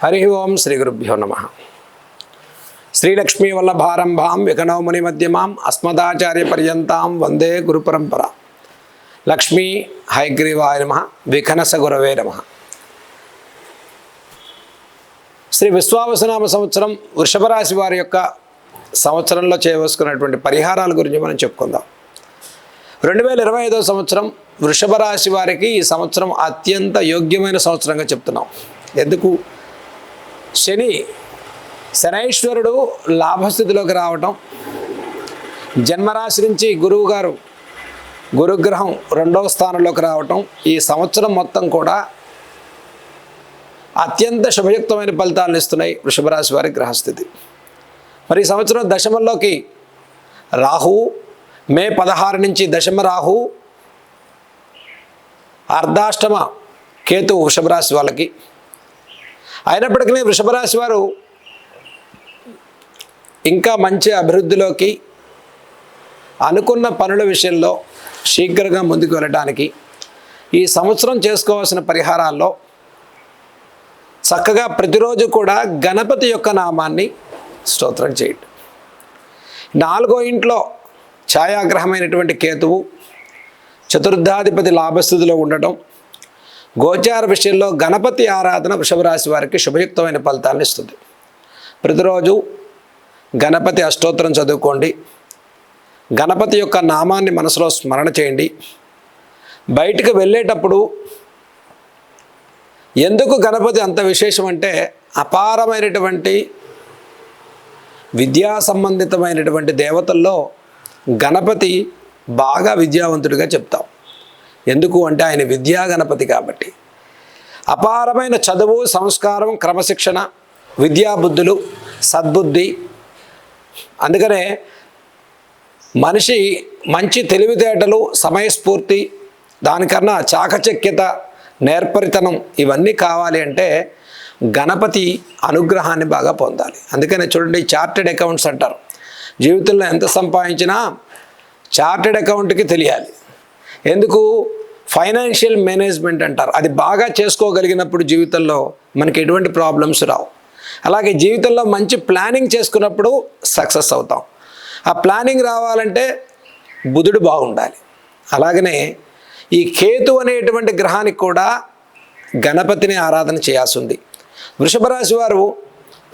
హరి ఓం శ్రీ గురుభ్యో నమ. శ్రీలక్ష్మీ వల్లభారంభాం వికనౌముని మధ్యమాం అస్మదాచార్య పర్యంతాం వందే గురు పరంపర. లక్ష్మీ హైగ్రీవాయ నమ వికనస గురవే నమ. శ్రీ విశ్వావసనామ సంవత్సరం వృషభరాశి వారి యొక్క సంవత్సరంలో చేయవలసుకున్నటువంటి పరిహారాల గురించి మనం చెప్పుకుందాం. రెండు వేల ఇరవై ఐదో సంవత్సరం వృషభ రాశి వారికి ఈ సంవత్సరం అత్యంత యోగ్యమైన సంవత్సరంగా చెప్తున్నాం. ఎందుకు? శని శనైశ్వరుడు లాభస్థితిలోకి రావటం జన్మరాశి నుంచి గురువు గారు గురుగ్రహం రెండవ స్థానంలోకి రావటం ఈ సంవత్సరం మొత్తం కూడా అత్యంత శుభయుక్తమైన ఫలితాలను ఇస్తున్నాయి వృషభరాశి వారి గ్రహస్థితి. మరి ఈ సంవత్సరం దశమంలోకి రాహు మే పదహారు నుంచి దశమ రాహు అర్ధాష్టమ కేతు వృషభరాశి వాళ్ళకి అయినప్పటికీ వృషభ రాశి వారు ఇంకా మంచి అభివృద్ధిలోకి అనుకున్న పనుల విషయంలో శీఘ్రంగా ముందుకు వెళ్ళడానికి ఈ సంవత్సరం చేసుకోవాల్సిన పరిహారాల్లో చక్కగా ప్రతిరోజు కూడా గణపతి యొక్క నామాన్ని స్తోత్రం చేయండి. నాలుగో ఇంట్లో ఛాయాగ్రహమైనటువంటి కేతువు చతుర్థాధిపతి లాభస్థితిలో ఉండటం గోచార విషయంలో గణపతి ఆరాధన వృషభ రాశి వారికి శుభయుక్తమైన ఫలితాలను ఇస్తుంది. ప్రతిరోజు గణపతి అష్టోత్తరం చదువుకోండి. గణపతి యొక్క నామాన్ని మనసులో స్మరణ చేయండి. బయటికి వెళ్ళేటప్పుడు ఎందుకు గణపతి అంత విశేషం అంటే అపారమైనటువంటి విద్యా సంబంధితమైనటువంటి దేవతల్లో గణపతి బాగా విద్యావంతుడిగా చెప్తాం. ఎందుకు అంటే ఆయన విద్యా గణపతి కాబట్టి. అపారమైన చదువు సంస్కారం క్రమశిక్షణ విద్యాబుద్ధులు సద్బుద్ధి. అందుకనే మనిషి మంచి తెలివితేటలు సమయస్ఫూర్తి దానికన్నా చాకచక్యత నేర్పరితనం ఇవన్నీ కావాలి అంటే గణపతి అనుగ్రహాన్ని బాగా పొందాలి. అందుకనే చూడండి చార్టెడ్ అకౌంట్స్ అంటారు. జీవితంలో ఎంత సంపాదించినా చార్టెడ్ అకౌంట్కి తెలియాలి. ఎందుకు? ఫైనాన్షియల్ మేనేజ్మెంట్ అంటారు. అది బాగా చేసుకోగలిగినప్పుడు జీవితంలో మనకి ఎటువంటి ప్రాబ్లమ్స్ రావు. అలాగే జీవితంలో మంచి ప్లానింగ్ చేసుకున్నప్పుడు సక్సెస్ అవుతాం. ఆ ప్లానింగ్ రావాలంటే బుధుడు బాగుండాలి. అలాగనే ఈ కేతు అనేటువంటి గ్రహానికి కూడా గణపతిని ఆరాధన చేయాల్సి ఉంది. వృషభ రాశి వారు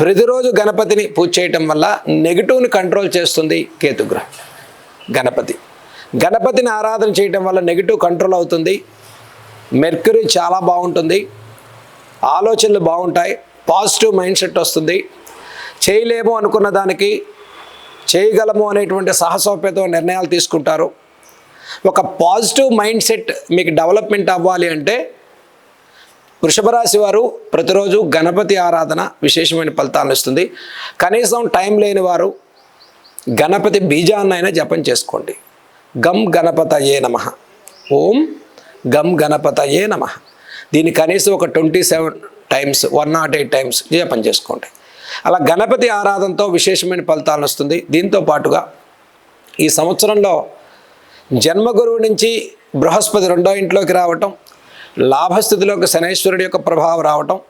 ప్రతిరోజు గణపతిని పూజ చేయటం వల్ల నెగిటివ్ని కంట్రోల్ చేస్తుంది కేతు గ్రహం. గణపతి. గణపతిని ఆరాధన చేయటం వల్ల నెగిటివ్ కంట్రోల్ అవుతుంది. మెర్క్యూరీ చాలా బాగుంటుంది. ఆలోచనలు బాగుంటాయి. పాజిటివ్ మైండ్ సెట్ వస్తుంది. చేయలేము అనుకున్న దానికి చేయగలము అనేటువంటి సాహసోపేత నిర్ణయాలు తీసుకుంటారు. ఒక పాజిటివ్ మైండ్ సెట్ మీకు డెవలప్మెంట్ అవ్వాలి అంటే వృషభరాశి వారు ప్రతిరోజు గణపతి ఆరాధన విశేషమైన ఫలితాలను ఇస్తుంది. కనీసం టైం లేని వారు గణపతి బీజాన్నైనా జపం చేసుకోండి. గం గణపతయే నమ. ఓం గం గణపతయే నమ. దీన్ని కనీసం ఒక twenty seven times one nought eight times జపం చేసుకోండి. అలా గణపతి ఆరాధనతో విశేషమైన ఫలితాలను వస్తుంది. దీంతో పాటుగా ఈ సంవత్సరంలో జన్మగురువు నుంచి బృహస్పతి రెండో ఇంట్లోకి రావటం లాభస్థితిలోకి శనైశ్వరుడి యొక్క ప్రభావం రావటం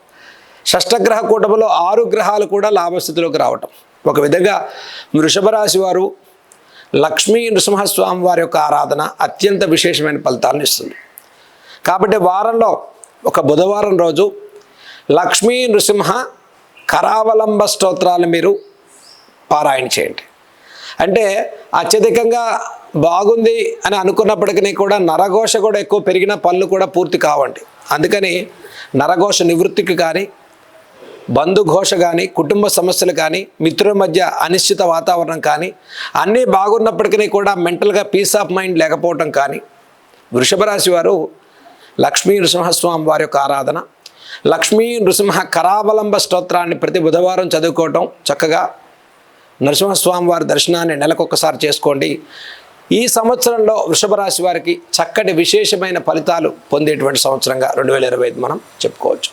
షష్టగ్రహ కూటమిలో ఆరు గ్రహాలు కూడా లాభస్థితిలోకి రావటం. ఒక విధంగా వృషభ రాశి వారు లక్ష్మీ నృసింహస్వామి వారి యొక్క ఆరాధన అత్యంత విశేషమైన ఫలితాలను ఇస్తుంది. కాబట్టి వారంలో ఒక బుధవారం రోజు లక్ష్మీ నృసింహ కరావలంబ స్తోత్రాలు మీరు పారాయణ చేయండి. అంటే అత్యధికంగా బాగుంది అని అనుకున్నప్పటికీ కూడా నరఘోష కూడా ఎక్కువ పెరిగిన పనులు కూడా పూర్తి కావండి. అందుకని నరఘోష నివృత్తికి కానీ బంధుఘోష కానీ కుటుంబ సమస్యలు కానీ మిత్రుల మధ్య అనిశ్చిత వాతావరణం కానీ అన్నీ బాగున్నప్పటికీ కూడా మెంటల్గా పీస్ ఆఫ్ మైండ్ లేకపోవటం కానీ వృషభరాశి వారు లక్ష్మీ నృసింహస్వామి వారి యొక్క ఆరాధన లక్ష్మీ నృసింహ కరావలంబ స్తోత్రాన్ని ప్రతి బుధవారం చదువుకోవటం చక్కగా నరసింహస్వామి వారి దర్శనాన్ని నెలకొకసారి చేసుకోండి. ఈ సంవత్సరంలో వృషభ రాశి వారికి చక్కటి విశేషమైన ఫలితాలు పొందేటువంటి సంవత్సరంగా రెండు వేల ఇరవై ఐదు మనం చెప్పుకోవచ్చు.